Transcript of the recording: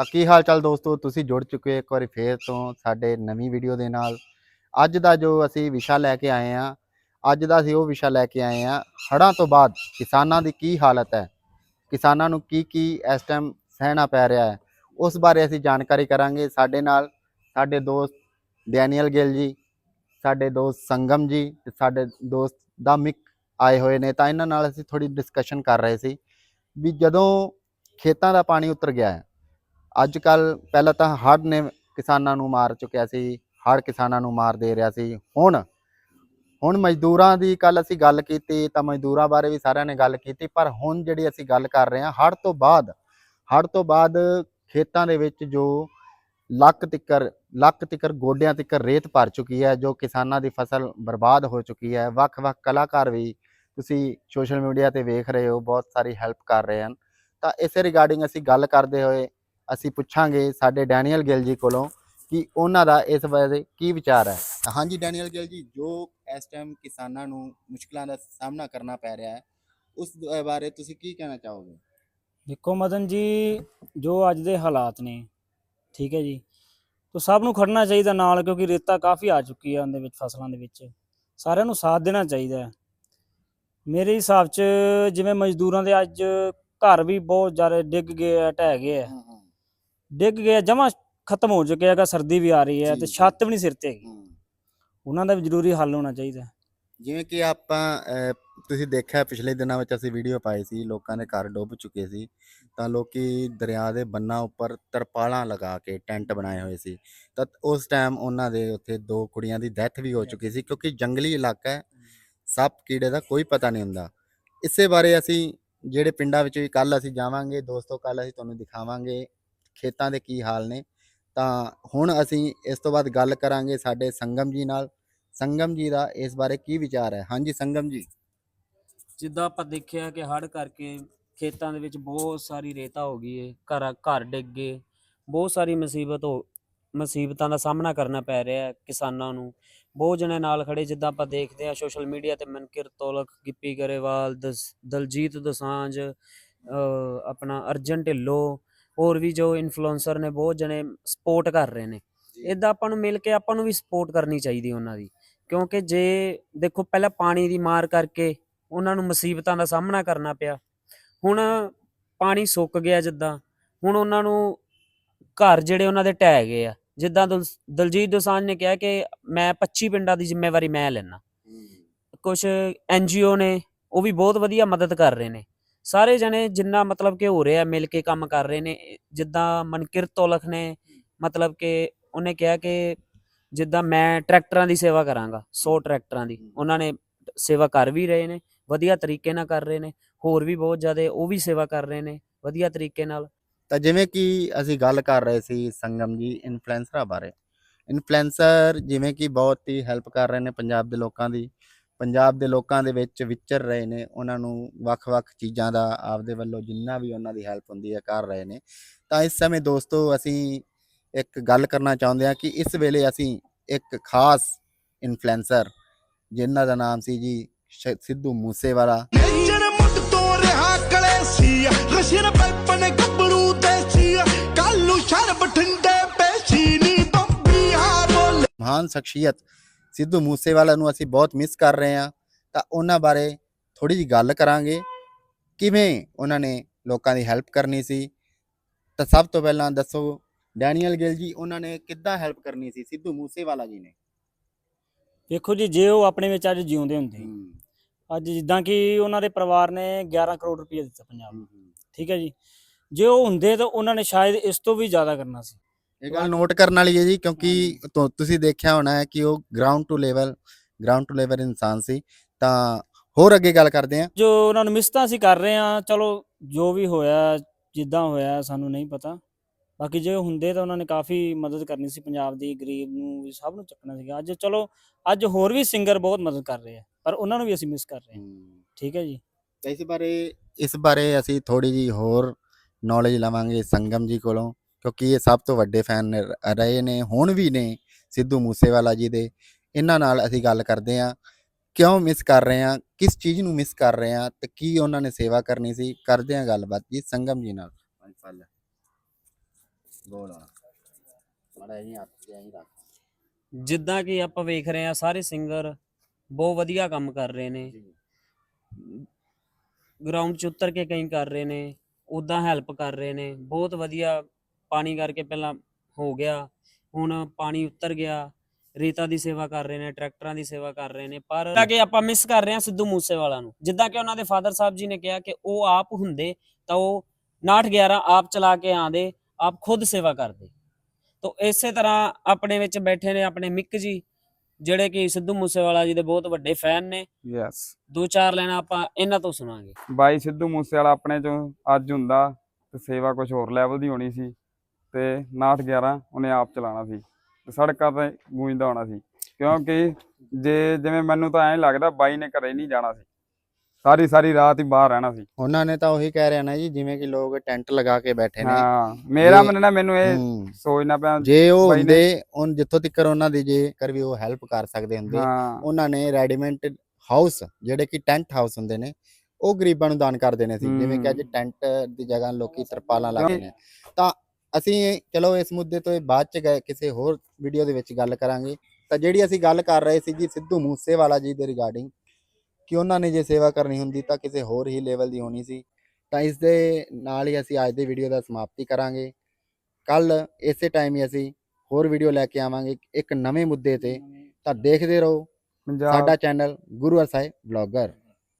ਤਾਂ ਕੀ ਹਾਲ ਚਾਲ ਦੋਸਤੋ? ਤੁਸੀਂ ਜੁੜ ਚੁੱਕੇ ਹੋ ਇੱਕ ਵਾਰੀ ਫੇਰ ਤੋਂ ਸਾਡੇ ਨਵੀਂ ਵੀਡੀਓ ਦੇ ਨਾਲ। ਅੱਜ ਦਾ ਜੋ ਅਸੀਂ ਵਿਸ਼ਾ ਲੈ ਕੇ ਆਏ ਆ ਅੱਜ ਦਾ ਅਸੀਂ ਉਹ ਵਿਸ਼ਾ ਲੈ ਕੇ ਆਏ ਆ ਹੜ੍ਹਾਂ ਤੋਂ ਬਾਅਦ ਕਿਸਾਨਾਂ ਦੀ ਕੀ ਹਾਲਤ ਹੈ? ਕਿਸਾਨਾਂ ਨੂੰ ਕੀ ਕੀ ਇਸ ਟਾਈਮ ਸਹਿਣਾ ਪੈ ਰਿਹਾ ਹੈ? ਉਸ ਬਾਰੇ ਅਸੀਂ ਜਾਣਕਾਰੀ ਕਰਾਂਗੇ। ਸਾਡੇ ਨਾਲ ਸਾਡੇ ਦੋਸਤ ਡੈਨੀਅਲ ਗਿੱਲ ਜੀ, ਸਾਡੇ ਦੋਸਤ ਸੰਗਮ ਜੀ ਤੇ ਸਾਡੇ ਦੋਸਤ ਦਾਮਿਕ ਆਏ ਹੋਏ ਨੇ। ਤਾਂ ਇਹਨਾਂ ਨਾਲ ਅਸੀਂ ਥੋੜੀ ਡਿਸਕਸ਼ਨ ਕਰ ਰਹੇ ਸੀ ਵੀ ਜਦੋਂ ਖੇਤਾਂ ਦਾ ਪਾਣੀ ਉਤਰ ਗਿਆ ਹੈ ਅੱਜ ਕੱਲ ਪਹਿਲਾਂ ਤਾਂ ਹੜ੍ਹ ਨੇ ਕਿਸਾਨਾਂ ਨੂੰ ਮਾਰ ਚੁੱਕਿਆ ਸੀ, ਹੜ੍ਹ ਕਿਸਾਨਾਂ ਨੂੰ ਮਾਰ ਦੇ ਰਿਹਾ ਸੀ। ਹੁਣ ਹੁਣ ਮਜ਼ਦੂਰਾਂ ਦੀ ਕੱਲ ਅਸੀਂ ਗੱਲ ਕੀਤੀ, ਤਾਂ ਮਜ਼ਦੂਰਾਂ ਬਾਰੇ ਵੀ ਸਾਰਿਆਂ ਨੇ ਗੱਲ ਕੀਤੀ, ਪਰ ਹੁਣ ਜਿਹੜੀ ਅਸੀਂ ਗੱਲ ਕਰ ਰਹੇ ਹਾਂ, ਹੜ੍ਹ ਤੋਂ ਬਾਅਦ, ਹੜ੍ਹ ਤੋਂ ਬਾਅਦ ਖੇਤਾਂ ਦੇ ਵਿੱਚ ਜੋ ਲੱਕ ਤਿੱਕਰ ਲੱਕ ਤਿੱਕਰ ਗੋਡਿਆਂ ਤਿੱਕਰ ਰੇਤ ਭਰ ਚੁੱਕੀ ਹੈ, ਜੋ ਕਿਸਾਨਾਂ ਦੀ ਫਸਲ ਬਰਬਾਦ ਹੋ ਚੁੱਕੀ ਹੈ, ਵੱਖ-ਵੱਖ ਕਲਾਕਾਰ ਵੀ ਤੁਸੀਂ ਸੋਸ਼ਲ ਮੀਡੀਆ ਤੇ ਵੇਖ ਰਹੇ ਹੋ, ਬਹੁਤ ਸਾਰੀ ਹੈਲਪ ਕਰ ਰਹੇ ਹਨ। ਤਾਂ ਇਸੇ ਰਿਗਾਰਡਿੰਗ ਅਸੀਂ ਗੱਲ ਕਰਦੇ ਹੋਏ ਅਸੀਂ ਪੁੱਛਾਂਗੇ ਸਾਡੇ ਡੈਨੀਅਲ ਗਿੱਲ ਜੀ ਕੋਲੋਂ ਕਿ ਉਹਨਾਂ ਦਾ ਇਸ ਬਾਰੇ ਕੀ ਵਿਚਾਰ ਹੈ। ਹਾਂਜੀ ਡੈਨੀਅਲ ਗਿੱਲ ਜੀ ਜੋ ਇਸ ਟਾਈਮ ਕਿਸਾਨਾਂ ਨੂੰ ਮੁਸ਼ਕਲਾਂ ਦਾ ਸਾਹਮਣਾ ਕਰਨਾ ਪੈ ਰਿਹਾ ਹੈ ਉਸ ਬਾਰੇ ਤੁਸੀਂ ਕੀ ਕਹਿਣਾ ਚਾਹੋਗੇ? ਦੇਖੋ ਮਦਨ ਜੀ ਜੋ ਅੱਜ ਦੇ ਹਾਲਾਤ ਨੇ ਠੀਕ ਹੈ ਜੀ ਤਾਂ ਸਭ ਨੂੰ ਖੜਨਾ ਚਾਹੀਦਾ ਨਾਲ ਕਿਉਂਕਿ ਰੇਤਾ ਕਾਫੀ ਆ ਚੁੱਕੀ ਹੈ ਉਹਦੇ ਵਿੱਚ ਫਸਲਾਂ ਦੇ ਵਿੱਚ। ਸਾਰਿਆਂ ਨੂੰ ਸਾਥ ਦੇਣਾ ਚਾਹੀਦਾ ਹੈ। ਮੇਰੇ ਹਿਸਾਬ 'ਚ ਜਿਵੇਂ ਮਜ਼ਦੂਰਾਂ ਦੇ ਅੱਜ ਘਰ ਵੀ ਬਹੁਤ ਜ਼ਿਆਦਾ ਡਿੱਗ ਗਏ ਆ ਢਹਿ ਗਏ ਆ। ਡਿੱਗ ਗਏ ਆ ਜਮਾ ਖਤਮ ਹੋ ਚੁੱਕੇ ਹੈਗਾ ਸਰਦੀ ਵੀ ਆ ਰਹੀ ਹੈ ਤੇ। ਛੱਤ ਵੀ ਨਹੀਂ ਸਿਰ ਤੇ ਹੈਗੀ। ਉਹਨਾਂ ਦਾ ਵੀ ਜ਼ਰੂਰੀ ਹੱਲ ਹੋਣਾ ਚਾਹੀਦਾ। ਜਿਵੇਂ ਕਿ ਆਪਾਂ ਅਹ, ਤੁਸੀਂ ਦੇਖਿਆ ਪਿਛਲੇ ਦਿਨਾਂ ਵਿੱਚ ਅਸੀਂ ਵੀਡੀਓ ਪਾਈ ਸੀ ਲੋਕਾਂ ਦੇ ਘਰ ਡੁੱਬ ਚੁੱਕੇ ਸੀ ਤਾਂ ਲੋਕੀ ਦਰਿਆ ਦੇ ਬੰਨਾਂ ਉੱਪਰ ਤਰਪਾਲਾਂ ਲਗਾ ਕੇ ਟੈਂਟ ਬਣਾਏ ਹੋਏ ਸੀ। ਤਾਂ ਉਸ ਟਾਈਮ ਉਹਨਾਂ ਦੇ ਉੱਥੇ ਦੋ ਕੁੜੀਆਂ ਦੀ ਡੈਥ ਵੀ ਹੋ ਚੁੱਕੀ ਸੀ ਕਿਉਂਕਿ ਜੰਗਲੀ ਇਲਾਕਾ ਹੈ ਸੱਪ ਕੀੜੇ ਦਾ ਕੋਈ ਪਤਾ ਨਹੀਂ ਹੁੰਦਾ। ਇਸੇ ਬਾਰੇ ਅਸੀਂ ਜਿਹੜੇ ਪਿੰਡਾਂ ਵਿੱਚ ਵੀ ਕੱਲ ਅਸੀਂ ਜਾਵਾਂਗੇ ਦੋਸਤੋ ਕੱਲ ਅਸੀਂ ਤੁਹਾਨੂੰ ਦਿਖਾਵਾਂਗੇ ਖੇਤਾਂ ਦੇ ਕੀ ਹਾਲ ਨੇ, ਤਾਂ ਹੁਣ ਅਸੀਂ ਇਸ ਤੋਂ ਬਾਅਦ ਗੱਲ ਕਰਾਂਗੇ ਸਾਡੇ ਸੰਗਮ ਜੀ ਨਾਲ। ਸੰਗਮ ਜੀ ਦਾ ਇਸ ਬਾਰੇ ਕੀ ਵਿਚਾਰ ਹੈ? ਹਾਂਜੀ, ਸੰਗਮ ਜੀ। ਜਿੱਦਾਂ ਆਪਾਂ ਦੇਖਿਆ ਕਿ ਹੜ੍ਹ ਕਰਕੇ ਖੇਤਾਂ ਦੇ ਵਿੱਚ ਬਹੁਤ ਸਾਰੀ ਰੇਤਾ ਹੋ ਗਈ ਹੈ ਘਰ ਘਰ ਡਿੱਗ ਗਏ। ਬਹੁਤ ਸਾਰੀ ਮੁਸੀਬਤ ਹੋ, ਮੁਸੀਬਤਾਂ ਦਾ ਸਾਹਮਣਾ ਕਰਨਾ ਪੈ ਰਿਹਾ ਹੈ ਕਿਸਾਨਾਂ ਨੂੰ। ਬਹੁਤ ਜਣੇ ਨਾਲ ਖੜੇ ਜਿੱਦਾਂ ਆਪਾਂ ਦੇਖਦੇ ਆ ਸੋਸ਼ਲ ਮੀਡੀਆ ਤੇ ਮਨਕਿਰ ਤੋਲਕ, ਗਿੱਪੀ ਗਰੇਵਾਲ, ਦਸ- ਦਲਜੀਤ ਦੋਸਾਂਝ ਆਪਣਾ ਅਰਜਨ ਢਿੱਲੋਂ ਹੋਰ ਵੀ ਜੋ ਇਨਫਲੂਐਂਸਰ ਨੇ ਬਹੁਤ ਜਣੇ ਸਪੋਰਟ ਕਰ ਰਹੇ ਨੇ। ਇਦਾਂ ਆਪਾਂ ਨੂੰ ਮਿਲ ਕੇ ਆਪਾਂ ਨੂੰ ਵੀ ਸਪੋਰਟ ਕਰਨੀ ਚਾਹੀਦੀ ਉਹਨਾਂ ਦੀ। ਕਿਉਂਕਿ ਜੇ ਦੇਖੋ ਪਹਿਲਾਂ ਪਾਣੀ ਦੀ ਮਾਰ ਕਰਕੇ ਉਹਨਾਂ ਨੂੰ ਮੁਸੀਬਤਾਂ ਦਾ ਸਾਹਮਣਾ ਕਰਨਾ ਪਿਆ। ਹੁਣ ਪਾਣੀ ਸੁੱਕ ਗਿਆ ਜਿੱਦਾਂ ਹੁਣ ਉਹਨਾਂ ਨੂੰ ਘਰ ਜਿਹੜੇ ਉਹਨਾਂ ਦੇ ਢਹਿ ਗਏ ਆ। ਜਿੱਦਾਂ ਦਲ- ਦਲਜੀਤ ਦੋਸਾਂਝ ਨੇ ਕਿਹਾ ਕਿ ਮੈਂ 25 ਪਿੰਡਾਂ ਦੀ ਜ਼ਿੰਮੇਵਾਰੀ ਮੈਂ ਲੈਣਾ ਕੁਝ ਐਨਜੀਓ ਨੇ ਉਹ ਵੀ ਬਹੁਤ ਵਧੀਆ ਮਦਦ ਕਰ ਰਹੇ ਨੇ। ਸਾਰੇ ਜਣੇ ਜਿੰਨਾ ਮਤਲਬ ਕਿ ਹੋ ਰਿਹਾ ਮਿਲ ਕੇ ਕੰਮ ਕਰ ਰਹੇ ਨੇ ਜਿੱਦਾਂ ਮਨਕਿਰਤ ਤੋਲਖ ਨੇ ਮਤਲਬ ਕਿ ਉਹਨੇ ਕਿਹਾ ਕਿ ਜਿੱਦਾਂ ਮੈਂ ਟਰੈਕਟਰਾਂ ਦੀ ਸੇਵਾ ਕਰਾਂਗਾ 100 ਟਰੈਕਟਰਾਂ ਦੀ ਉਹਨਾਂ ਨੇ ਸੇਵਾ ਕਰ ਵੀ ਰਹੇ ਨੇ ਵਧੀਆ ਤਰੀਕੇ ਨਾਲ ਕਰ ਰਹੇ ਨੇ ਹੋਰ ਵੀ ਬਹੁਤ ਜ਼ਿਆਦਾ ਉਹ ਵੀ ਸੇਵਾ ਕਰ ਰਹੇ ਨੇ ਵਧੀਆ ਤਰੀਕੇ ਨਾਲ। ਤਾਂ ਜਿਵੇਂ ਕਿ ਅਸੀਂ ਗੱਲ ਕਰ ਰਹੇ ਸੀ ਸੰਗਮ ਜੀ ਇਨਫਲੂਐਂਸਰਾਂ ਬਾਰੇ ਇਨਫਲੂਐਂਸਰ ਜਿਵੇਂ ਕਿ ਬਹੁਤ ਹੀ ਹੈਲਪ ਕਰ ਰਹੇ ਨੇ ਪੰਜਾਬ ਦੇ ਲੋਕਾਂ ਦੀ ਪੰਜਾਬ ਦੇ ਲੋਕਾਂ ਦੇ ਵਿੱਚ ਵਿਚਰ ਰਹੇ ਨੇ ਉਹਨਾਂ ਨੂੰ ਵੱਖ-ਵੱਖ ਚੀਜ਼ਾਂ ਦਾ ਆਪਦੇ ਵੱਲੋਂ ਜਿੰਨਾ ਵੀ ਉਹਨਾਂ ਦੀ ਹੈਲਪ ਹੁੰਦੀ ਹੈ ਕਰ ਰਹੇ ਨੇ। ਤਾਂ ਇਸ ਸਮੇਂ ਦੋਸਤੋ ਅਸੀਂ ਇੱਕ ਗੱਲ ਕਰਨਾ ਚਾਹੁੰਦੇ ਹਾਂ ਕਿ ਇਸ ਵੇਲੇ ਅਸੀਂ ਇੱਕ ਖਾਸ ਇਨਫਲੂਐਂਸਰ ਜਿਨ੍ਹਾਂ ਦਾ ਨਾਮ ਸੀ ਜੀ ਸਿੱਧੂ ਮੂਸੇਵਾਲਾ। ਨੇਚਰ ਮੁੱਢ ਤੋਂ ਰਿਹਾ ਕਲੇਸੀ ਰਸ਼ੀਨ ਪੈਪਨ ਗੱਭਰੂ ਦੇਸੀ ਕਾਲੂ ਸ਼ਰ ਬਠਿੰਡੇ ਪੇਸ਼ੀ ਨੀ ਬੰਬੀ ਹਾਰ ਬੋਲੇ ਮਹਾਨ ਸ਼ਖਸੀਅਤ ਸਿੱਧੂ ਮੂਸੇਵਾਲਾ ਨੂੰ ਅਸੀਂ ਬਹੁਤ ਮਿਸ ਕਰ ਰਹੇ ਹਾਂ ਤਾਂ ਉਹਨਾਂ ਬਾਰੇ ਥੋੜੀ ਜੀ ਗੱਲ ਕਰਾਂਗੇ। ਕਿਵੇਂ ਉਹਨਾਂ ਨੇ ਲੋਕਾਂ ਦੀ ਹੈਲਪ ਕਰਨੀ ਸੀ? ਤਾਂ ਸਭ ਤੋਂ ਪਹਿਲਾਂ ਦੱਸੋ ਡੈਨੀਅਲ ਗਿੱਲ ਜੀ ਉਹਨਾਂ ਨੇ ਕਿੱਦਾਂ ਹੈਲਪ ਕਰਨੀ ਸੀ? ਸਿੱਧੂ ਮੂਸੇਵਾਲਾ ਜੀ ਨੇ। ਵੇਖੋ ਜੀ ਜੇ ਉਹ ਆਪਣੇ ਵਿੱਚ ਅੱਜ ਜਿਉਂਦੇ ਹੁੰਦੇ ਅੱਜ ਜਿੱਦਾਂ ਕਿ ਉਹਨਾਂ ਦੇ ਪਰਿਵਾਰ ਨੇ 11 ਕਰੋੜ ਰੁਪਏ ਦਿੱਤਾ ਪੰਜਾਬ ਨੂੰ। ਠੀਕ ਹੈ ਜੀ। ਜੇ ਉਹ ਹੁੰਦੇ ਤਾਂ ਉਹਨਾਂ ਨੇ ਸ਼ਾਇਦ ਇਸ ਤੋਂ ਵੀ ਜ਼ਿਆਦਾ ਕਰਨਾ ਸੀ। ਇਹ ਗੱਲ ਨੋਟ ਕਰਨ ਵਾਲੀ ਹੈ ਜੀ ਕਿਉਂਕਿ ਤੁ- ਤੁਸੀਂ ਦੇਖਿਆ ਹੋਣਾ ਹੈ ਕਿ ਉਹ ground to level ground to level ਇਨਸਾਨ ਸੀ। ਤਾਂ ਹੋਰ ਅੱਗੇ ਗੱਲ ਕਰਦੇ ਹਾਂ। ਜੋ ਉਹਨਾਂ ਨੂੰ ਮਿਸ ਤਾਂ ਅਸੀਂ ਕਰ ਰਹੇ ਹਾਂ ਚਲੋ ਜੋ ਵੀ ਹੋਇਆ ਜਿੱਦਾਂ ਹੋਇਆ ਸਾਨੂੰ ਨਹੀਂ ਪਤਾ। ਬਾਕੀ ਜੇ ਹੁੰਦੇ ਤਾਂ ਉਹਨਾਂ ਨੇ ਕਾਫੀ ਮਦਦ ਕਰਨੀ ਸੀ ਪੰਜਾਬ ਦੀ ਗਰੀਬ ਨੂੰ ਵੀ ਸਭ ਨੂੰ ਚੱਕਣਾ ਸੀਗਾ। ਅੱਜ ਚਲੋ ਅੱਜ ਹੋਰ ਵੀ ਸਿੰਗਰ ਬਹੁਤ ਮਦਦ ਕਰ ਰਹੇ ਆ ਪਰ ਉਹਨਾਂ ਨੂੰ ਵੀ ਅਸੀਂ ਮਿਸ ਕਰ ਰਹੇ ਹਾਂ। ਠੀਕ ਹੈ ਜੀ। ਇਸ ਬਾਰੇ ਇਸ ਬਾਰੇ ਅਸੀਂ ਥੋੜੀ ਜੀ ਹੋਰ ਨੌਲੇਜ ਲਵਾਂਗੇ ਸੰਗਮ ਜੀ ਕੋਲੋਂ। ਕਿਉਂਕਿ ਇਹ ਸਭ ਤੋਂ ਵੱਡੇ ਫੈਨ ਰਹੇ ਨੇ ਹੁਣ ਵੀ ਨੇ ਸਿੱਧੂ ਮੂਸੇਵਾਲਾ ਜੀ ਦੇ। ਇਹਨਾਂ ਨਾਲ ਅਸੀਂ ਗੱਲ ਕਰਦੇ ਹਾਂ ਕਿਉਂ ਮਿਸ ਕਰ ਰਹੇ ਹਾਂ ਕਿਸ ਚੀਜ਼ ਨੂੰ ਮਿਸ ਕਰ ਰਹੇ ਹਾਂ ਤੇ ਕੀ ਉਹਨਾਂ ਨੇ ਸੇਵਾ ਕਰਨੀ ਸੀ ਕਰਦੇ ਹਾਂ ਗੱਲਬਾਤ ਜੀ ਸੰਗਮ ਜੀ ਨਾਲ। ਗੋਲ ਵਾਲਾ ਮਾੜਾ ਜੀ ਹੱਥ ਤੇ ਐਂ ਰੱਖ। ਜਿੱਦਾਂ ਕਿ ਆਪਾਂ ਵੇਖ ਰਹੇ ਆ ਸਾਰੇ ਸਿੰਗਰ ਬਹੁਤ ਵਧੀਆ ਕੰਮ ਕਰ ਰਹੇ ਨੇ। ਗਰਾਊਂਡ 'ਚ ਉਤਰ ਕੇ ਕਈ ਕਰ ਰਹੇ ਨੇ ਉਦਾਂ ਹੈਲਪ ਕਰ ਰਹੇ ਨੇ ਬਹੁਤ ਵਧੀਆ ਪਾਣੀ ਕਰਕੇ ਪਹਿਲਾਂ ਹੋ ਗਿਆ ਹੁਣ ਪਾਣੀ ਉਤਰ ਗਿਆ। ਰੇਤਾ ਦੀ ਸੇਵਾ ਕਰ ਰਹੇ ਨੇ ਟਰੈਕਟਰਾਂ ਦੀ ਸੇਵਾ ਕਰ ਰਹੇ ਨੇ ਪਰ ਜਿੱਦਾਂ ਕਿ ਆਪਾਂ ਮਿਸ ਕਰ ਰਹੇ ਹਾਂ ਸਿੱਧੂ ਮੂਸੇਵਾਲਾ ਨੂੰ ਜਿੱਦਾਂ ਕਿ ਉਹਨਾਂ ਦੇ ਫਾਦਰ ਸਾਹਿਬ ਜੀ ਨੇ ਕਿਹਾ ਕਿ ਉਹ ਆਪ ਹੁੰਦੇ ਤਾਂ ਉਹ 911 ਆਪ ਚਲਾ ਕੇ ਆਂਦੇ ਆਪ ਖੁਦ ਸੇਵਾ ਕਰਦੇ। ਤੋ ਇਸੇ ਤਰ੍ਹਾਂ ਆਪਣੇ ਵਿੱਚ ਬੈਠੇ ਨੇ ਆਪਣੇ ਮਿੱਕ ਜੀ ਜਿਹੜੇ ਕਿ ਸਿੱਧੂ ਮੂਸੇਵਾਲਾ ਜੀ ਦੇ ਬਹੁਤ ਵੱਡੇ ਫੈਨ ਨੇ। ਯੈਸ ਦੋ ਚਾਰ ਲੈਣਾ ਆਪਾਂ ਇਹਨਾਂ ਤੋਂ ਸੁਣਾਂਗੇ। ਬਾਈ ਸਿੱਧੂ ਮੂਸੇ ਵਾਲਾ ਆਪਣੇ ਚੋਂ ਅੱਜ ਹੁੰਦਾ ਤੇ ਸੇਵਾ ਕੁਝ ਹੋਰ ਲੈਵਲ ਦੀ ਹੋਣੀ ਸੀ। ਤੇ 911 ਉਹਨੇ ਆਪ ਚਲਾਉਣਾ ਸੀ ਤੇ ਸੜਕਾਂ ਤੇ ਗੂੰਜਦਾ ਹੋਣਾ ਸੀ। ਕਿਉਂਕਿ ਜੇ ਜਿਵੇਂ ਮੈਨੂੰ ਤਾਂ ਐਂ ਲੱਗਦਾ ਬਾਈ ਨੇ ਘਰੇ ਨਹੀਂ ਜਾਣਾ ਸੀ। ਸਾਰੀ ਸਾਰੀ ਰਾਤ ਹੀ ਬਾਹਰ ਰਹਿਣਾ ਸੀ। ਉਹਨਾਂ ਨੇ ਤਾਂ ਉਹੀ ਕਹਿ ਰਿਹਾ ਨਾ ਜੀ ਜਿਵੇਂ ਕਿ ਲੋਕ ਟੈਂਟ ਲਗਾ ਕੇ ਬੈਠੇ ਨੇ। ਹਾਂ ਮੇਰਾ ਮੰਨਣਾ ਮੈਨੂੰ ਇਹ। ਸੋਚਣਾ ਪਿਆ ਜੇ ਉਹ ਹੁੰਦੇ ਉਹ ਜਿੱਥੋਂ ਤੱਕ ਉਹਨਾਂ ਦੀ ਜੇ ਕਰ ਵੀ ਉਹ ਹੈਲਪ ਕਰ ਸਕਦੇ ਹੁੰਦੇ ਉਹਨਾਂ ਨੇ ਰੈਡੀਮੈਂਟ ਹਾਊਸ ਜਿਹੜੇ ਕਿ ਟੈਂਟ ਹਾਊਸ ਹੁੰਦੇ ਨੇ ਉਹ ਗਰੀਬਾਂ ਨੂੰ ਦਾਨ ਕਰ ਦੇਣੇ ਸੀ। ਜਿਵੇਂ ਕਿ ਅੱਜ। ਟੈਂਟ ਦੀ ਜਗ੍ਹਾ ਲੋਕੀ ਤਰਪਾਲਾਂ ਲਾਉਂਦੇ ਨੇ। ਤਾਂ ਅਸੀਂ ਚਲੋ ਇਸ ਮੁੱਦੇ ਤੋਂ ਬਾਅਦ ਚ ਗਏ ਕਿਸੇ ਹੋਰ ਵੀਡੀਓ ਦੇ ਵਿੱਚ ਗੱਲ ਕਰਾਂਗੇ। ਤਾਂ ਜਿਹੜੀ ਅਸੀਂ ਗੱਲ ਕਰ ਰਹੇ ਸੀ ਜੀ ਸਿੱਧੂ ਮੂਸੇਵਾਲਾ ਜੀ ਦੇ ਰਿਗਾਰਡਿੰਗ ਕਿ ਉਹਨਾਂ ਨੇ ਜੇ ਸੇਵਾ ਕਰਨੀ ਹੁੰਦੀ ਤਾਂ ਕਿਸੇ ਹੋਰ ਹੀ ਲੈਵਲ ਦੀ ਹੋਣੀ ਸੀ। ਤਾਂ ਇਸ ਦੇ ਨਾਲ ਹੀ ਅਸੀਂ ਅੱਜ ਦੀ ਵੀਡੀਓ ਦਾ ਸਮਾਪਤੀ ਕਰਾਂਗੇ। ਕੱਲ ਇਸੇ ਟਾਈਮ ਹੀ ਅਸੀਂ ਹੋਰ ਵੀਡੀਓ ਲੈ ਕੇ ਆਵਾਂਗੇ ਇੱਕ ਨਵੇਂ ਮੁੱਦੇ ਤੇ। ਤਾਂ ਦੇਖਦੇ ਰਹੋ ਸਾਡਾ ਚੈਨਲ ਗੁਰੂ ਸਾਹਿਬ ਵਲੌਗਰ